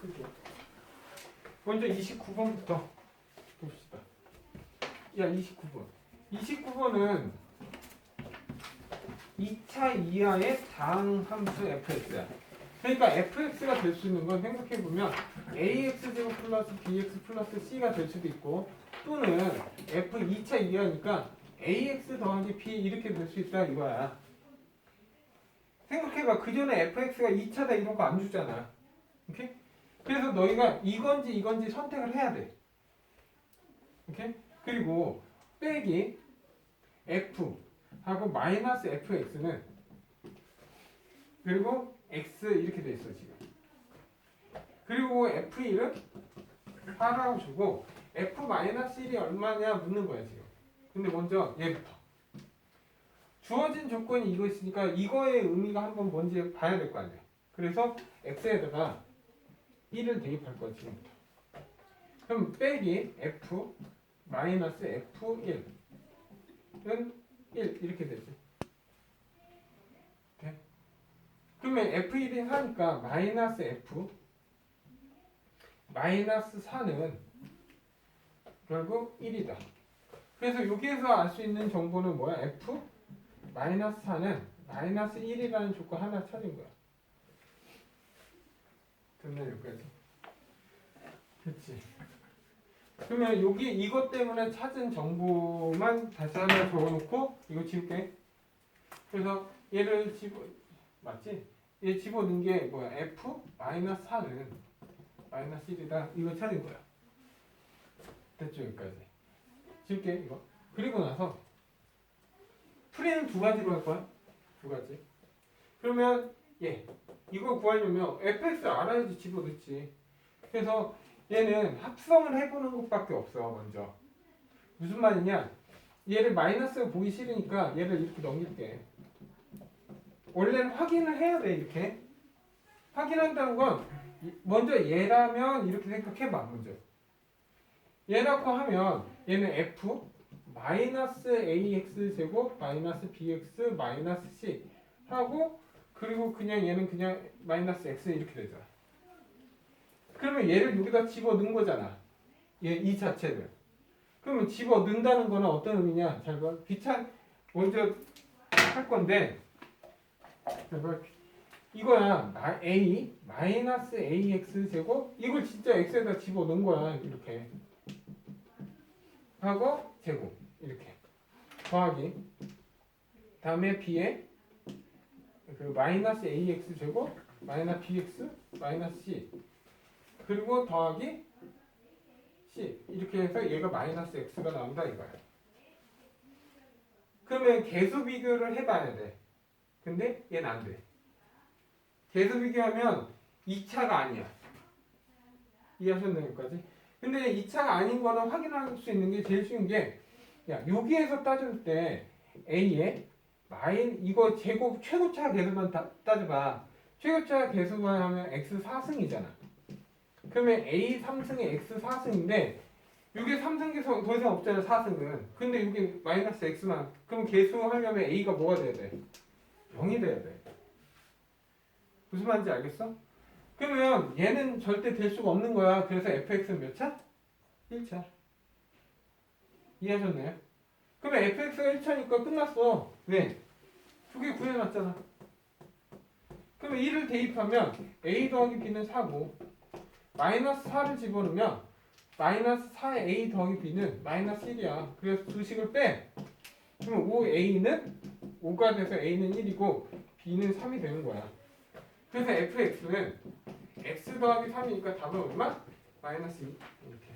풀게. 먼저 29번부터 봅시다. 야, 29번. 29번은 2차 이하의 다항함수 fx야. 그러니까 fx가 될 수 있는 건 생각해 보면 ax0 플러스 bx 플러스 c가 될 수도 있고 또는 f 2차 이하니까 ax 더하기 b 이렇게 될 수 있다 이거야. 생각해봐. 그 전에 fx가 2차다 이런 거 안 주잖아. 오케이? 그래서 너희가 이건지 이건지 선택을 해야 돼. 오케이? 그리고 빼기 f 하고 마이너스 fx는 그리고 x 이렇게 돼 있어 지금. 그리고 f1은 8라고 주고 f 마이너스 1이 얼마냐 묻는 거야 지금. 근데 먼저 얘부터. 주어진 조건이 이것이니까 이거의 의미가 한번 뭔지 봐야 될 거 아니야. 그래서 x에다가 1을 대입할 지금부터. 그럼 빼기 f 마이너스 f1은 1 이렇게 되지. 돼? 그러면 f1이 하니까 마이너스 f 마이너스 4는 결국 1이다. 그래서 여기에서 알 수 있는 정보는 뭐야? f 마이너스 4는 마이너스 1이라는 조건 하나 찾은 거야. 됐나 여기까지? 그치? 그러면 여기 이것 때문에 찾은 정보만 다시 하나 적어놓고 이거 지울게. 그래서 얘를 집어 맞지? 얘 집어넣은 게 뭐야? f 마이너스 4는 마이너스 1이다. 이거 찾은 거야. 됐죠 여기까지. 지울게 이거. 그리고 나서 풀이는 두 가지로 할 거야. 두 가지. 그러면 얘 이거 구하려면 fx 알아야지 집어넣지. 그래서 얘는 합성을 해보는 것밖에 없어 먼저. 무슨 말이냐? 얘를 마이너스가 보기 싫으니까 얘를 이렇게 넘길게. 원래는 확인을 해야 돼 이렇게. 확인한다는 건 이- 먼저 얘라면 이렇게 생각해봐 먼저. 얘라고 하면 얘는 f 마이너스 ax 제곱 마이너스 bx 마이너스 c 하고 그리고 그냥 얘는 그냥 마이너스 x 이렇게 되잖아. 그러면 얘를 여기다 집어 넣은 거잖아. 얘 이 자체를. 그러면 집어 넣는다는 거는 어떤 의미냐? 잘 봐. 귀찮 먼저 할 건데. 이거야 마- a 마이너스 ax 제곱 이걸 진짜 x에다 집어 넣은 거야 이렇게 하고 제곱 이렇게 더하기 다음에 b에 그 마이너스 ax 제곱 마이너스 bx 마이너스 c 그리고 더하기 c 이렇게 해서 얘가 마이너스 x가 나온다 이거야. 그러면 계수 비교를 해봐야 돼. 근데 얘는 안 돼. 계수 비교하면 2차가 아니야. 이해하셨나요 여기까지? 근데 2차가 아닌 거는 확인할 수 있는 게 제일 쉬운 게 야, 여기에서 따질 때 A에 마인 이거 제곱 최고차 계수만 따, 따져봐. 최고차 계수만 하면 x 4승이잖아. 그러면 A 3승에 x 4승인데 이게 3승 계수 더 이상 없잖아 4승은. 근데 여기 마이너스 x만. 그럼 계수하려면 A가 뭐가 돼야 돼? 0이 돼야 돼. 무슨 말인지 알겠어? 그러면 얘는 절대 될 수가 없는 거야. 그래서 fx는 몇 차? 1차. 이해하셨나요? 그러면 fx가 1차니까 끝났어. 왜? 두개 구해놨잖아. 그러면 1을 대입하면 a 더하기 b는 4고 마이너스 4를 집어넣으면 마이너스 4의 a 더하기 b는 마이너스 1이야. 그래서 두 식을 빼. 그러면 5a는 5가 돼서 a는 1이고 b는 3이 되는 거야. 그래서 fx는 x 더하기 3이니까 답은 얼마? 마이너스 2 이렇게.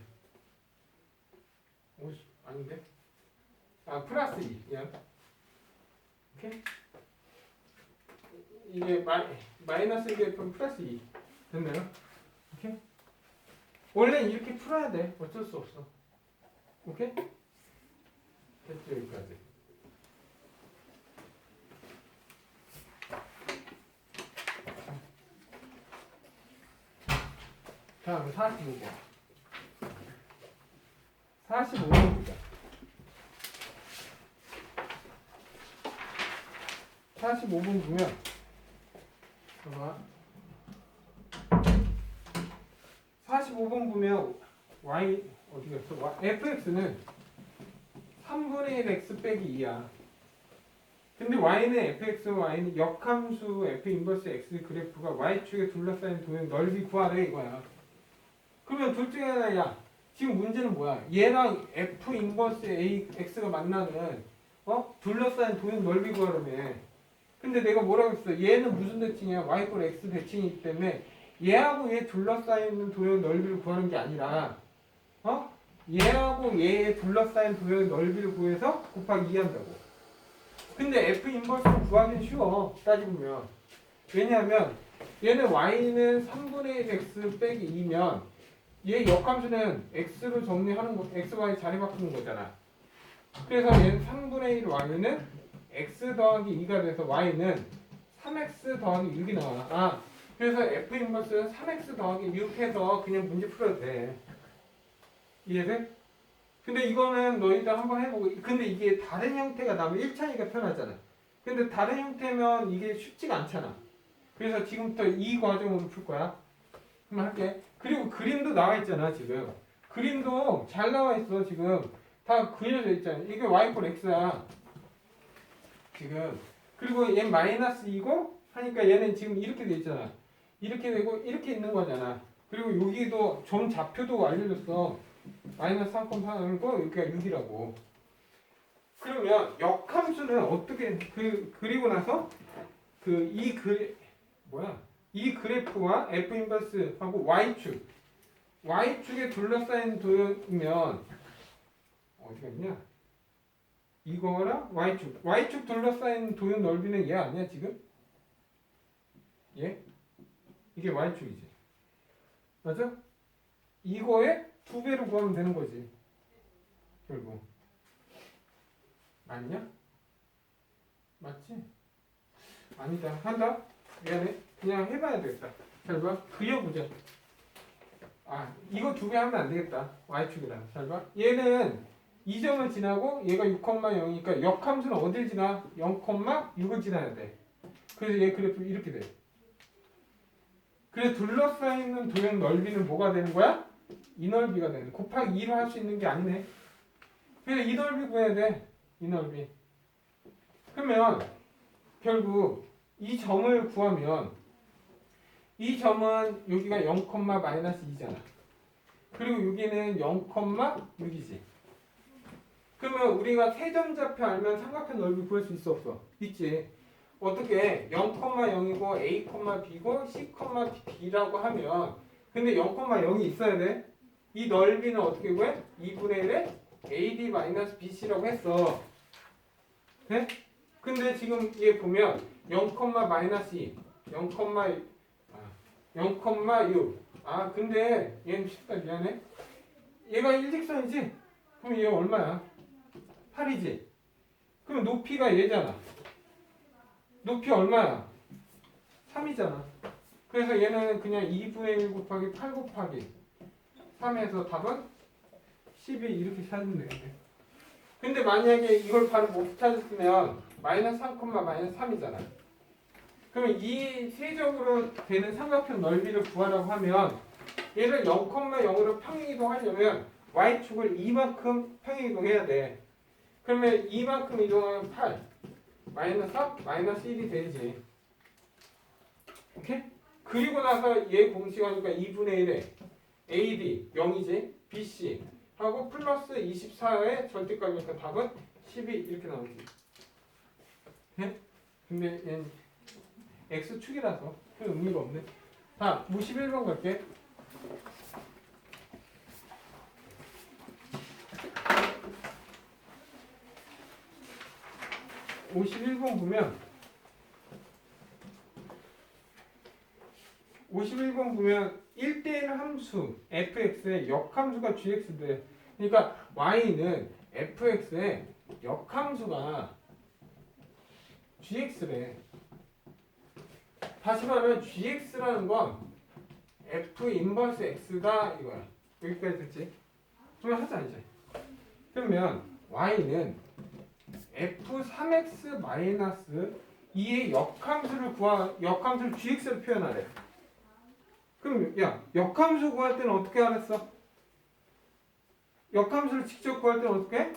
오 아닌데? 아 플러스 2 야. 오케이? 이게 마이, 마이너스 1에 그럼 플러스 2 됐나요? 오케이? 원래 이렇게 풀어야 돼 어쩔 수 없어 오케이? 됐죠 여기까지 다음 45번 45번 보자 45번 보면 봐봐 45번 보면 y 어디 갔어? Fx는 3분의 1 x 빼기 2야. 근데 y는 fx, y는 역함수 f 인버스 x 그래프가 y축에 둘러싸인 도형 넓이 구하래 이거야. 그러면 둘 중에 하나야. 지금 문제는 뭐야? 얘랑 f 인버스 a x가 만나는 어 둘러싸인 도형 넓이 구하라며. 근데 내가 뭐라고 했어? 얘는 무슨 대칭이야? y 꼴 x 대칭이기 때문에 얘하고 얘 둘러싸이는 도형 넓이를 구하는 게 아니라 어? 얘하고 얘에 둘러싸인 도형 넓이를 구해서 곱하기 2 한다고. 근데 f 인버스를 구하기는 쉬워. 따지보면. 왜냐하면 얘는 y는 3분의 1 x 빼기 2면 얘 역함수는 x로 정리하는 거, x, y 자리 바꾸는 거잖아. 그래서 얘는 3분의 1 y는 x 더하기 2가 돼서 y는 3x 더하기 6이 나와. 아, 그래서 f 인버스는 3x 더하기 6 해서 그냥 문제 풀어도 돼. 이해돼? 근데 이거는 너희들 한번 해보고 근데 이게 다른 형태가 나면 1차이가 편하잖아. 근데 다른 형태면 이게 쉽지가 않잖아. 그래서 지금부터 이 과정으로 풀 거야. 한번 할게. 그리고 그림도 나와 있잖아, 지금. 그림도 잘 나와 있어, 지금. 다 그려져 있잖아. 이게 y 꼴 x야. 지금. 그리고 얘 마이너스 2고 하니까 얘는 지금 이렇게 돼 있잖아. 이렇게 되고 이렇게 있는 거잖아. 그리고 여기도 점 좌표도 알려줬어. 마이너스 3.4고 여기가 6이라고. 그러면 역함수는 어떻게 그 그리고 나서 그 이 그래 뭐야? 이 그래프와 f 인버스하고 y축 y축에 둘러싸인 도형이면 어디가 있냐? 이거랑 y축 y축 둘러싸인 도형 넓이는 얘 아니야 지금? 얘? 이게 y축이지. 맞아? 이거에 두 배로 구하면 되는 거지. 결국. 맞냐? 맞지? 아니다. 한다? 미안해. 그냥 해봐야 되겠다. 잘 봐. 그려보자. 아, 이거 두배 하면 안 되겠다. y축이랑. 잘 봐. 얘는 2점을 지나고 얘가 6,0이니까 역함수는 어딜 지나? 0,6을 지나야 돼. 그래서 얘 그래프 이렇게 돼. 그래서 둘러싸이는 도형 넓이는 뭐가 되는 거야? 이 넓이가 되는. 곱하기 2로 할 수 있는 게 아니네. 그래서 이 넓이 구해야 돼. 이 넓이. 그러면 결국 이 점을 구하면 이 점은 여기가 0, 마이너스 2잖아. 그리고 여기는 0,6이지. 그러면 우리가 세점 좌표 알면 삼각형 넓이 구할 수 있어 없어? 있지. 어떻게 0,0이고 a, b고 c, b라고 하면 근데 0,0이 있어야 돼. 이 넓이는 어떻게 구해? 2분의 1에 ad-bc라고 했어. 네? 근데 지금 얘 보면 0, 마이너스 2, 0, 0,6. 아 근데 얘는 쉽다 미안해. 얘가 일직선이지? 그럼 얘 얼마야? 8이지? 그럼 높이가 얘잖아. 높이 얼마야? 3이잖아. 그래서 얘는 그냥 2분의 1 곱하기 8 곱하기 3에서 답은 12 이렇게 찾으면 되겠네. 근데 만약에 이걸 바로 못 찾았으면 마이너스 3, 마이너스 3이잖아. 그러면 이 세적으로 되는 삼각형 넓이를 구하라고 하면 얘를 0,0으로 평행이동하려면 y축을 이만큼 평행이동해야 돼. 그러면 이만큼 이동하면 8 마이너스 3, 마이너스 1이 되지. 오케이? 그리고 나서 얘 공식 하니까 2분의 1에 AD 0이지, BC 하고 플러스 24의 절대값이니까 답은 12 이렇게 나오지. 네? 근데 얘는 X축이라서 큰 의미가 없네. 자, 51번 갈게. (51번) 보면 51번 보면 1대1 함수 fx의 역함수가 gx돼. 그러니까 y는 fx의 역함수가 gx래. 다시 말하면 gx라는 건 f 인버스 x다 이거야. 여기까지 됐지? 그러면 하자 이제. 그러면 y는 f3x 마이너스 2의 역함수를 구하 역함수를 gx로 표현하래. 그럼 야 역함수 구할 때는 어떻게 알았어? 역함수를 직접 구할 때는 어떻게? 해?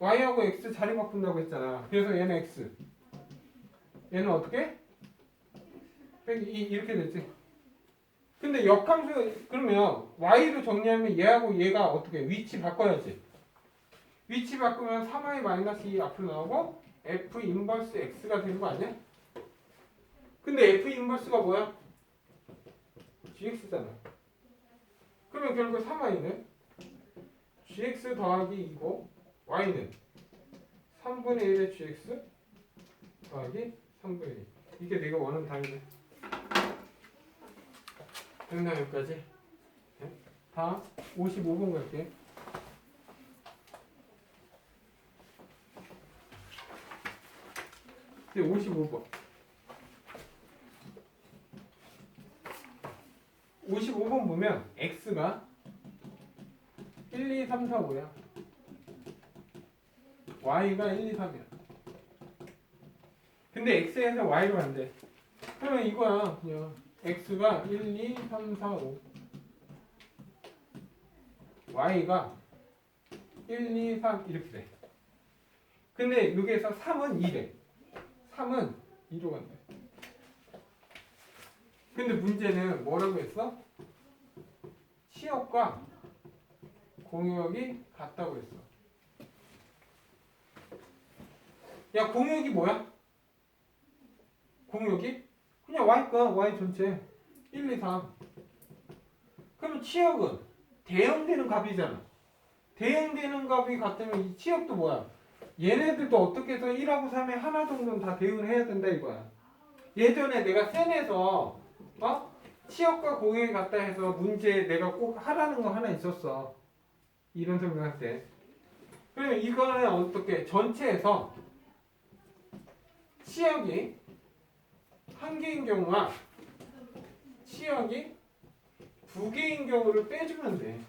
y하고 x 자리 바꾼다고 했잖아. 그래서 얘는 x. 얘는 어떻게? 이렇게 되지. 근데 역함수 그러면 y로 정리하면 얘하고 얘가 어떻게 위치 바꿔야지. 위치 바꾸면 3y 마이너스 2 앞으로 나오고 f 인버스 x가 되는 거 아니야? 근데 f 인버스가 뭐야? gx잖아. 그러면 결국 3y는 gx 더하기 2고 y는 3분의 1의 gx 더하기 3분의 1. 이게 내가 원하는 답이네. 됐나 여기까지? 네? 다음 55번 갈게. 이제 55번. 55번 보면 x가 1, 2, 3, 4, 5야. y가 1, 2, 3이야. 근데 x에서 y로 간대. 그러면 이거야. 그냥 x가 1, 2, 3, 4, 5. y가 1, 2, 3 이렇게 돼. 근데 여기에서 3은 2래. 3은 2로 간대. 근데 문제는 뭐라고 했어? 치역과 공역이 같다고 했어. 야, 공역이 뭐야? 공역이? 그냥 y가 y 전체 1, 2, 3. 그러면 치역은 대응되는 값이잖아. 대응되는 값이 같으면 이 치역도 뭐야? 얘네들도 어떻게 해서 1하고 3에 하나 정도는 다 대응을 해야 된다 이거야. 예전에 내가 센에서 어? 치역과 공역이 같다 해서 문제 내가 꼭 하라는 거 하나 있었어. 이런 설명할 때. 그러면 이거는 어떻게 전체에서 치역이 한 개인 경우와 치역이 두 개인 경우를 빼주면 돼.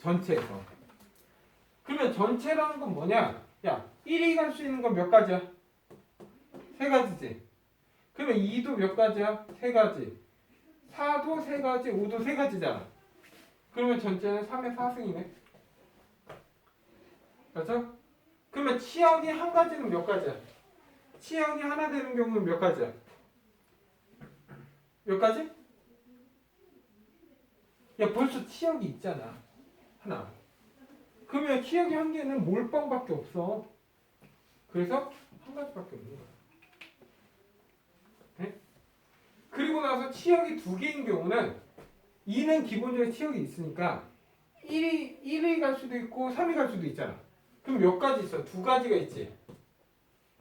전체에서. 그러면 전체라는 건 뭐냐? 야, 1이 갈 수 있는 건 몇 가지야? 세 가지지. 그러면 2도 몇 가지야? 세 가지. 4도 세 가지, 5도 세 가지잖아. 그러면 전체는 3의 4승이네. 맞죠? 그러면 치역이 한 가지는 몇 가지야? 치역이 하나 되는 경우는 몇 가지야? 몇 가지? 야 벌써 치역이 있잖아. 하나. 그러면 치역이 한 개는 몰빵밖에 없어. 그래서 한 가지밖에 없는 거야. 네? 그리고 나서 치역이 두 개인 경우는 2는 기본적으로 치역이 있으니까 1이 1이 갈 수도 있고 3이 갈 수도 있잖아. 그럼 몇 가지 있어? 두 가지가 있지.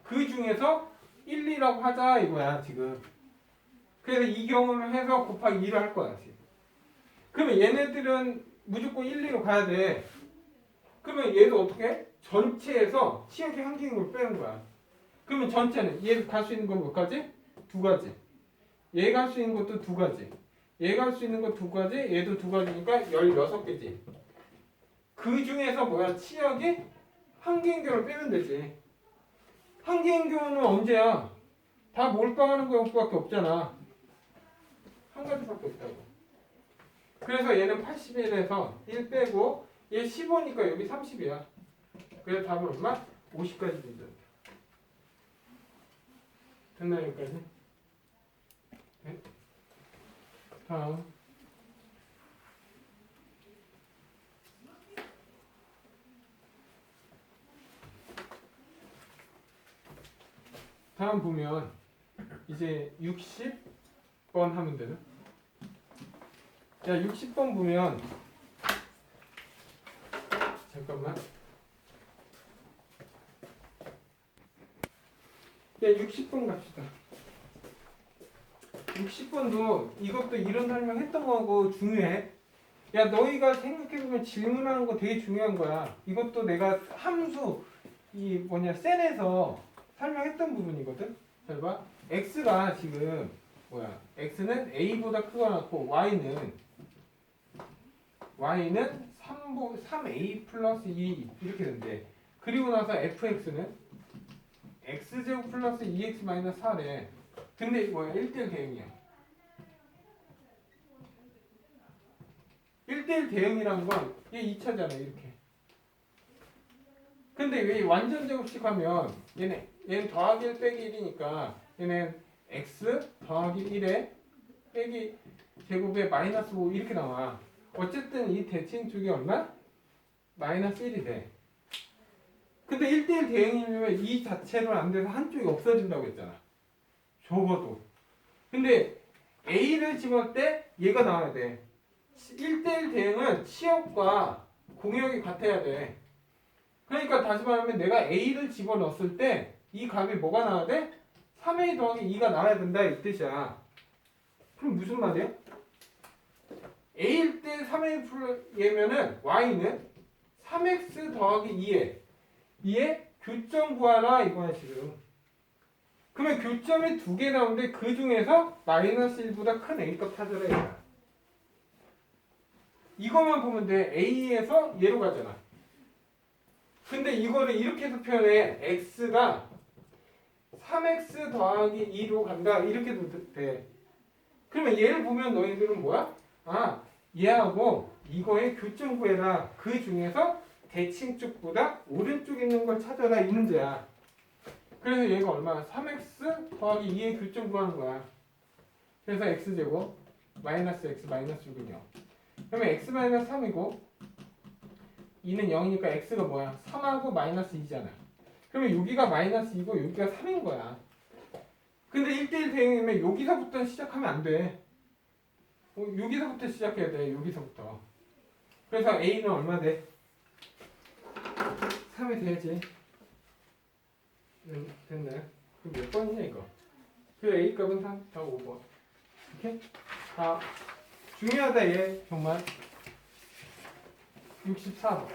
그 중에서 1, 2라고 하자 이거야 지금. 그래서 이 경우를 해서 곱하기 2를 할 거야 지금. 그러면 얘네들은 무조건 1, 2로 가야 돼. 그러면 얘도 어떻게? 해? 전체에서 치역이 한 개인 걸 빼는 거야. 그러면 전체는 얘 갈 수 있는 건 몇 가지? 두 가지. 얘 갈 수 있는 것도 두 가지. 얘 갈 수 있는 거 두 가지, 얘도 두 가지니까 16개지. 그 중에서 뭐야? 치역이 한 개인 경우를 빼면 되지. 한 개인 경우는 언제야? 다 몰빵하는 경우밖에 없잖아. 한 가지밖에 없다고. 그래서 얘는 81에서 1 빼고 얘 15니까 여기 30이야. 그래서 답은 얼마? 50까지 된다. 됐나요 여기까지? 네? 다음 다음 보면 이제 60번 하면 되나? 야 60번 보면 잠깐만. 야 60번 갑시다. 60번도 이것도 이런 설명 했던 거하고 중요해. 야 너희가 생각해보면 질문하는 거 되게 중요한 거야. 이것도 내가 함수 이 뭐냐 센에서 설명했던 부분이거든. 잘 봐. x가 지금 뭐야? x는 a보다 크거나 같고 y는 y는 3분 3a 플러스 2 이렇게 된대. 그리고 나서 fx는 x제곱 플러스 2x 마이너스 4래. 근데 뭐야 1대1 대응이야. 1대1 대응이라는 건얘 2차잖아 이렇게. 근데 왜 완전 제곱식 하면 얘네 얘는 더하기 1 빼기 1이니까 얘는 x 더하기 1에 빼기 제곱에 마이너스 5 이렇게 나와. 어쨌든 이 대칭 쪽이 얼마? 마이너스 1이 돼. 근데 1대1 대응이면 이 자체로 안 돼서 한쪽이 없어진다고 했잖아. 적어도. 근데 A를 집을 때 얘가 나와야 돼. 1대1 대응은 치역과 공역이 같아야 돼. 그러니까 다시 말하면 내가 A를 집어넣었을 때 이 값이 뭐가 나와야 돼? 3A 더하기 2가 나와야 된다 이 뜻이야. 그럼 무슨 말이야? A일 때 3A 플러스 얘면은 Y는 3X 더하기 2에 2에 교점 구하라 이거야 지금. 그러면 교점이 두 개 나오는데 그 중에서 마이너스 1보다 큰 A값 찾아라 이거야. 이것만 보면 돼. A에서 얘로 가잖아. 근데 이거를 이렇게 해서 표현해. X가 3X 더하기 2로 간다. 이렇게 도 돼. 그러면 얘를 보면 너희들은 뭐야? 아, 얘하고 이거의 교점 구해라. 그 중에서 대칭 쪽보다 오른쪽에 있는 걸 찾아라. 이 문제야. 그래서 얘가 얼마야? 3x 더하기 2의 교점 구하는 거야. 그래서 x제곱 마이너스 x 마이너스 6은 0. 그러면 x 마이너스 3이고 2는 0이니까 x가 뭐야? 3하고 마이너스 2잖아. 그러면 여기가 마이너스 2고 여기가 3인 거야. 근데 1대1 대응이면 여기서부터 시작하면 안 돼. 어, 여기서부터 시작해야 돼. 여기서부터. 그래서 a는 얼마 돼? 3이 돼야지. 음, 됐네. 그럼 몇 번이냐 이거? 그 A 값은 3, 다 5번. 이렇게? 아, 중요하다 얘 정말. 64번.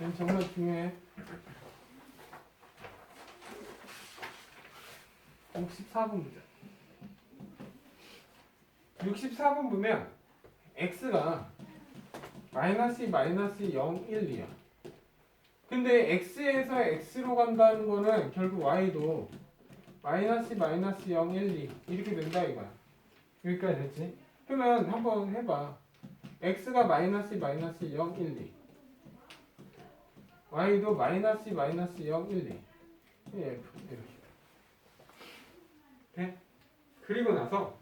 얘는 정말 중요해. 64번 문제. 64번 보면 x가 마이너스 2, 마이너스 0, 1, 2야. 근데 x에서 x로 간다는 거는 결국 y도 마이너스 마이너스 0, 1, 2 이렇게 된다 이거야. 여기까지 됐지? 그러면 한번 해봐. x가 마이너스 마이너스 0, 1, 2 y도 마이너스 마이너스 0, 1, 2 예, 이렇게 돼? 그리고 나서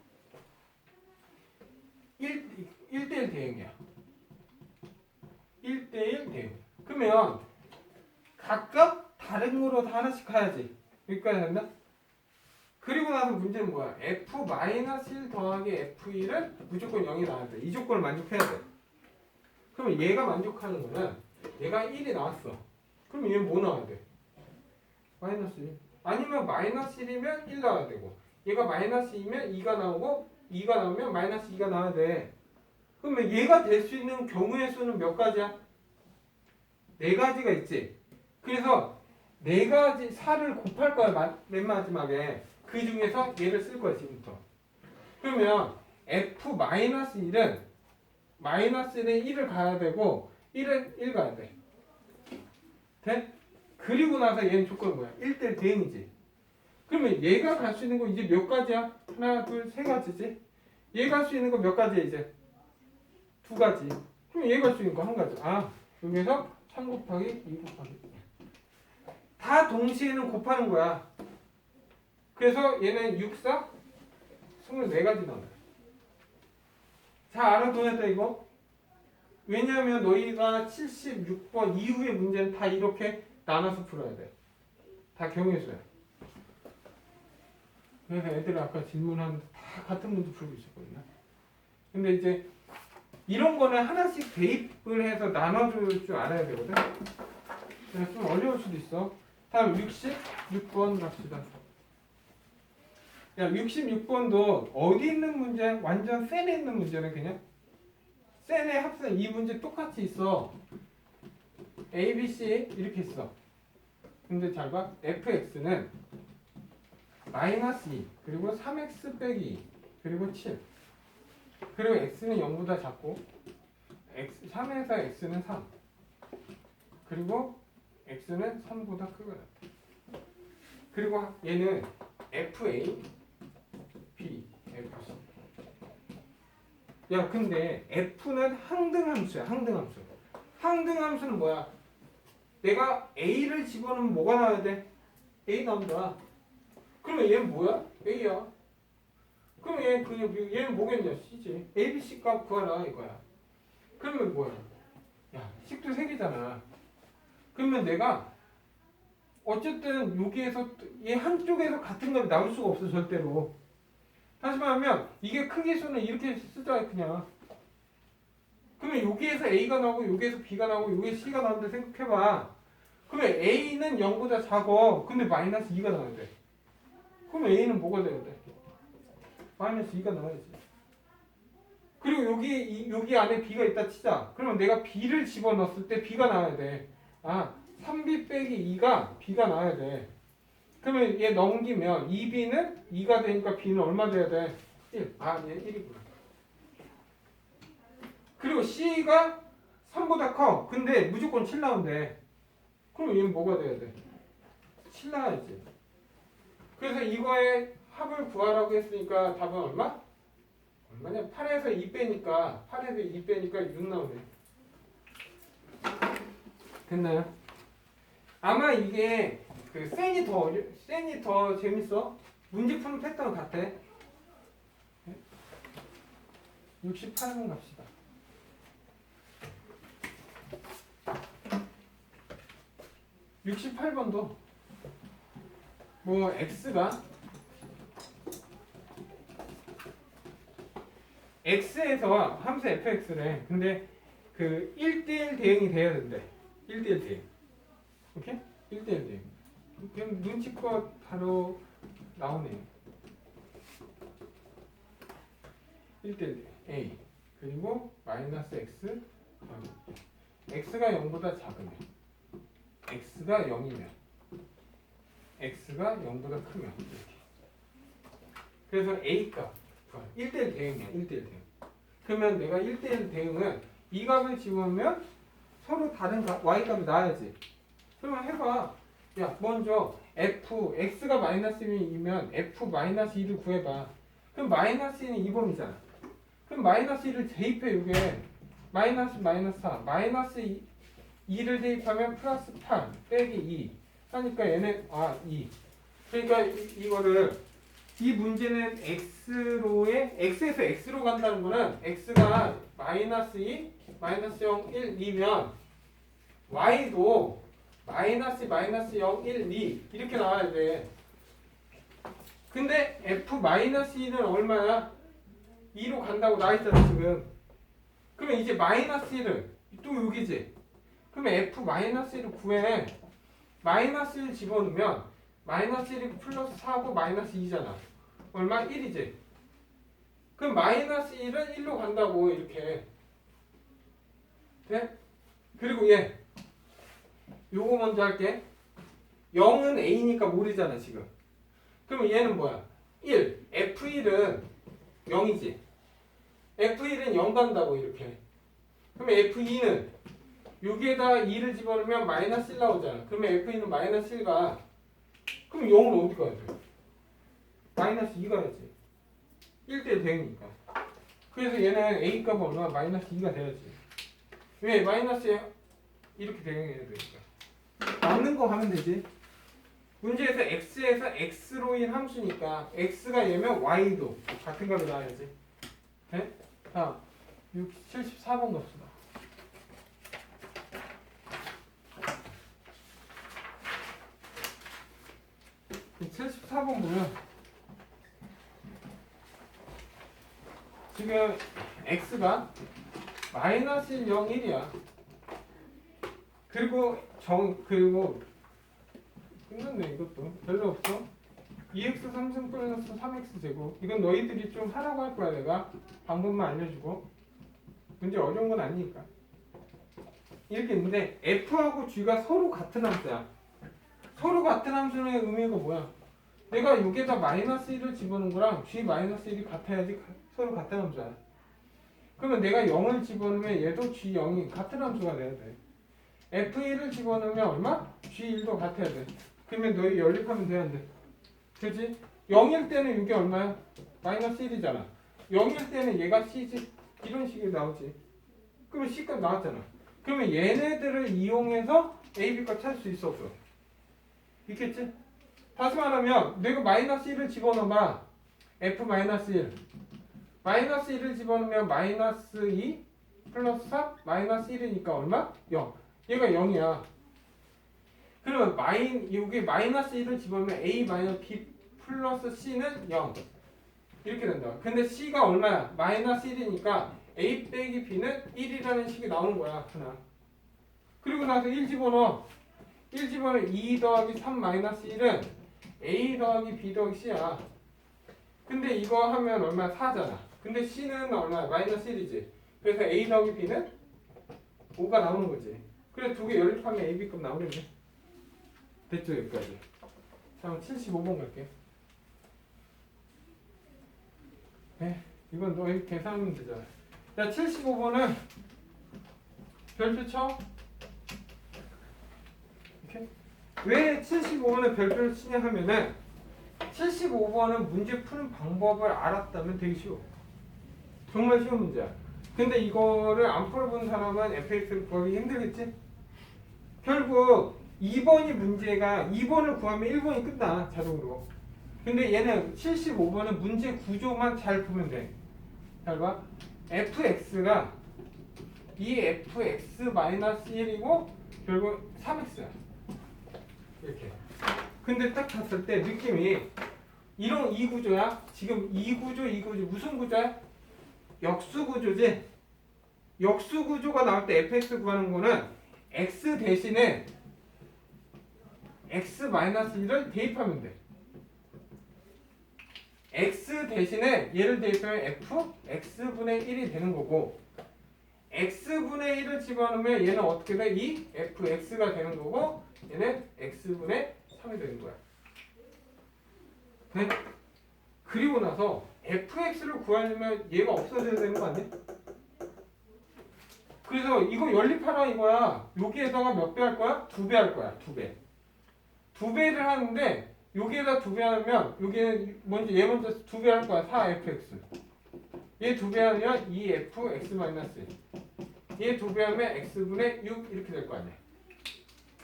1, 1대1 대응이야. 1대1 대응. 그러면 각각 다른 거로 다 하나씩 가야지. 여기까지 됐나? 그리고 나서 문제는 뭐야? f-1 더하기 f1은 무조건 0이 나와야 돼. 이 조건을 만족해야 돼. 그러면 얘가 만족하는 거는 얘가 1이 나왔어. 그럼 얘는 뭐 나와야 돼? 마이너스 1. 아니면 마이너스 1이면 1 나와야 되고 얘가 마이너스 2면 2가 나오고 2가 나오면 마이너스 2가 나와야 돼. 그러면 얘가 될 수 있는 경우의 수는 몇 가지야? 네 가지가 있지. 그래서 네 가지 4를 곱할 거야 마- 맨 마지막에. 그 중에서 얘를 쓸 거야 지금부터. 그러면 f 마이너스 1은 마이너스 1에 1을 가야 되고 1은 1 가야 돼. 돼? 그리고 나서 얘는 조건이 뭐야? 1대1 대응이지. 그러면 얘가 갈 수 있는 거 이제 몇 가지야? 하나 둘세 가지지? 얘 갈 수 있는 거 몇 가지야 이제? 두 가지. 그럼 얘 갈 수 있는 거 한 가지. 아 여기서 3 곱하기 2 곱하기 다 동시에는 곱하는 거야. 그래서 얘는 6, 4, 24가지 나와요. 잘 알아둬야 돼 이거. 왜냐하면 너희가 76번 이후의 문제는 다 이렇게 나눠서 풀어야 돼. 다 경우수야. 그래서 애들이 아까 질문하는데 다 같은 문제 풀고 있었거든요. 근데 이제 이런 거는 하나씩 대입을 해서 나눠줄 줄 알아야 되거든. 그래서 좀 어려울 수도 있어. 다음 66번 갑시다. 야, 66번도 어디 있는 문제? 완전 센에 있는 문제는 그냥 센의 합산 이 문제 똑같이 있어. A, B, C 이렇게 있어. 근데 잘 봐. fx는 마이너스 2 그리고 3x 빼기 2 그리고 7 그리고 x는 0보다 작고 x 3에서 x는 3 그리고 x는 3보다 크거든. 그리고 얘는 FA, B, FC. 야 근데 f는 항등함수야 항등함수. 항등함수는 뭐야? 내가 a를 집어넣으면 뭐가 나와야 돼? a 나온다. 그러면 얘는 뭐야? a야. 그러면 얘 그냥 얘는 뭐겠냐 c지. a b c 값 구하라 이거야. 그러면 뭐야? 야 식도 세 개잖아 그러면 내가 어쨌든 여기에서 얘 한쪽에서 같은 값이 나올 수가 없어 절대로. 다시 말하면 이게 크기수는 이렇게 쓰자 그냥. 그러면 여기에서 A가 나오고 여기에서 B가 나오고 여기에 C가 나오는데 생각해봐. 그러면 A는 0보다 작어. 근데 마이너스 2가 나와야 돼. 그러면 A는 뭐가 돼야 돼? 마이너스 2가 나와야지. 그리고 여기 이- 여기 안에 B가 있다 치자. 그러면 내가 B를 집어넣었을 때 B가 나와야 돼 아 3B 빼기 2가 B가 나와야 돼 그러면 얘 넘기면 2B는 2가 되니까 B는 얼마 돼야 돼? 1. 아, 얘 1이구나. 그리고 C가 3보다 커. 근데 무조건 7 나온대. 그럼 얘는 뭐가 돼야 돼? 7 나와야지. 그래서 이거의 합을 구하라고 했으니까 답은 얼마? 얼마냐? 8에서 2 빼니까 8에서 2 빼니까 6 나오네. 됐나요? 아마 이게 그 센이 더 센이 더 재밌어. 문제 푸는 패턴 같아. 68번 갑시다. (68번도) 뭐 x가 x에서 함수 fx래 근데 그 1대1 대응이 돼야 된대 1대1 대응 오케이? 1대1 대응 그냥 눈치껏 바로 나오네요. 1대1 a. 그리고 마이너스 x. 더하기 x가 0보다 작으면. X가 0이면. X가 0보다 크면. 이렇게. 그래서 a 값. 1대1 대응이야 1대1 대응 그러면 내가 1대1 대응은 이 값을 집으면 서로 다른 값, y 값이 나와야지. 그러면 해봐. 야 먼저 f x가 마이너스 2면 f 마이너스 2를 구해봐. 그럼 마이너스 2는 2번이잖아. 그럼 마이너스 2를 대입해 이게. 마이너스 마이너스 4 마이너스 2, 2를 대입하면 플러스 8 빼기 2 하니까 얘는 아2 그러니까 이, 이거를 이 문제는 x로의 x에서 x로 간다는 거는 x가 마이너스 2 마이너스 0 1 2면 y도 마이너스 마이너스 0, 1, 2 이렇게 나와야 돼. 근데 f 마이너스 2는 얼마야? 2로 간다고 나와있잖아 지금. 그러면 이제 마이너스 1은 또 여기지. 그러면 f 마이너스 1을 구해. 마이너스 1 집어넣으면 마이너스 1이 플러스 4고 마이너스 2잖아. 얼마? 1이지. 그럼 마이너스 1은 1로 간다고 이렇게. 돼? 그리고 얘 요거 먼저 할게. 0은 A니까 모르잖아, 지금. 그러면 얘는 뭐야? 1. F1은 0이지. F1은 0 간다고, 이렇게. 그러면 F2는 여기에다 2를 집어넣으면 마이너스 1 나오잖아. 그러면 F2는 마이너스 1 가. 그럼 0은 어디 가야 돼? 마이너스 2 가야지. 1대 대응이니까. 그래서 얘는 A 값은 얼마? 마이너스 2가 돼야지. 왜? 마이너스 이렇게 대응해야 되니까. 맞는 거 하면 되지. 문제에서 x에서 x로인 함수니까 x가 얘면 y도 같은 값이 나와야지. 네? 다음 6, 74번 갑시다. 이 74번 보면 지금 x가 마이너스 1, 0, 1이야. 그리고 정 그리고 끝났네 이것도. 별로 없어. 2x 3승 플러스 3x 제곱. 이건 너희들이 좀 하라고 할 거야 내가. 방법만 알려주고. 문제 어려운 건 아니니까. 이렇게 있는데 f하고 g가 서로 같은 함수야. 서로 같은 함수의 의미가 뭐야? 내가 여기에다 마이너스 1을 집어넣은 거랑 g 마이너스 1이 같아야지 가- 서로 같은 함수야 그러면 내가 0을 집어넣으면 얘도 g 0이 같은 함수가 돼야 돼 F1을 집어넣으면 얼마? G1도 같아야 돼. 그러면 너희 연립하면 되는데. 그지? 0일 때는 이게 얼마야? 마이너스 1이잖아. 0일 때는 얘가 C지. 이런 식이 나오지. 그러면 C값 나왔잖아. 그러면 얘네들을 이용해서 A, B값 찾을 수 있어 없어? 있겠지? 다시 말하면 내가 마이너스 1을 집어넣어봐. F 마이너스 1. 마이너스 1을 집어넣으면 마이너스 2 플러스 3 마이너스 1이니까 얼마? 0. 얘가 0이야. 그러면 마인 여기 마이너스 1을 집어넣으면 A 마이너스 B 플러스 C는 0. 이렇게 된다. 근데 C가 얼마야? 마이너스 1이니까 A 빼기 B는 1이라는 식이 나오는 거야. 하나. 그리고 나서 1 집어넣어. 1 집어넣으면 2 더하기 3 마이너스 1은 A 더하기 B 더하기 C야. 근데 이거 하면 얼마? 4잖아. 근데 C는 얼마야? 마이너스 1이지. 그래서 A 더하기 B는 5가 나오는 거지. 그래 두 개 연립하면 A, B급 나오겠네. 됐죠 여기까지. 자 그럼 75번 갈게. 네, 이건 너 계산하면 되잖아. 자 75번은 별표 쳐. 이렇게. 왜 75번은 별표를 치냐 하면은 75번은 문제 푸는 방법을 알았다면 되게 쉬워. 정말 쉬운 문제야. 근데 이거를 안 풀어본 사람은 fx를 구하기 힘들겠지? 결국 2번이 문제가 2번을 구하면 1번이 끝나 자동으로. 근데 얘는 75번은 문제 구조만 잘 보면 돼. 잘 봐. fx가 이 fx-1이고 결국 3x야. 이렇게. 근데 딱 봤을 때 느낌이 이런 이 구조야. 지금 이 구조, 이 구조 무슨 구조야? 역수 구조지. 역수 구조가 나올 때 fx 구하는 거는 x 대신에 x-1을 대입하면 돼. x 대신에 얘를 대입하면 f x분의 1이 되는 거고 x분의 1을 집어넣으면 얘는 어떻게 돼? 이 fx가 되는 거고 얘는 x분의 3이 되는 거야. 네? 그리고 나서 fx를 구하려면 얘가 없어져야 되는 거 아니야? 그래서 이거 연립하라 이거야. 여기에다가 몇 배 할 거야? 두 배 할 거야. 두 배. 두 배를 하는데 여기에다 두 배 하면 여기에 먼저 얘 먼저 두 배 할 거야. 4fx. 얘 두 배 하면 2fx 마이너스. 얘두 배 하면 x분의 6 이렇게 될 거 아니야.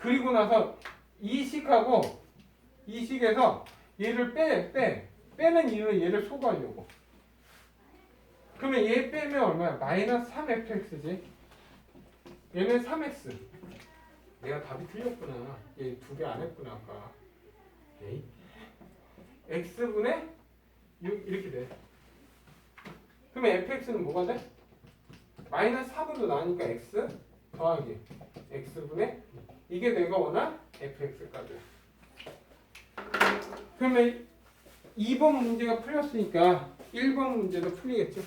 그리고 나서 이 식하고 이 식에서 얘를 빼, 빼. 빼는 이유는 얘를 소거하려고. 그러면 얘 빼면 얼마야? 마이너스 3fx지. 얘는 3x. 내가 답이 틀렸구나. 얘 두 개 안 했구나 아까. 에이. x분의 6 이렇게 돼. 그러면 fx는 뭐가 돼? 마이너스 3으로 나니까 x 더하기 x분의 이게 내가 원한 fx까지. 그러면 2번 문제가 풀렸으니까 1번 문제도 풀리겠죠?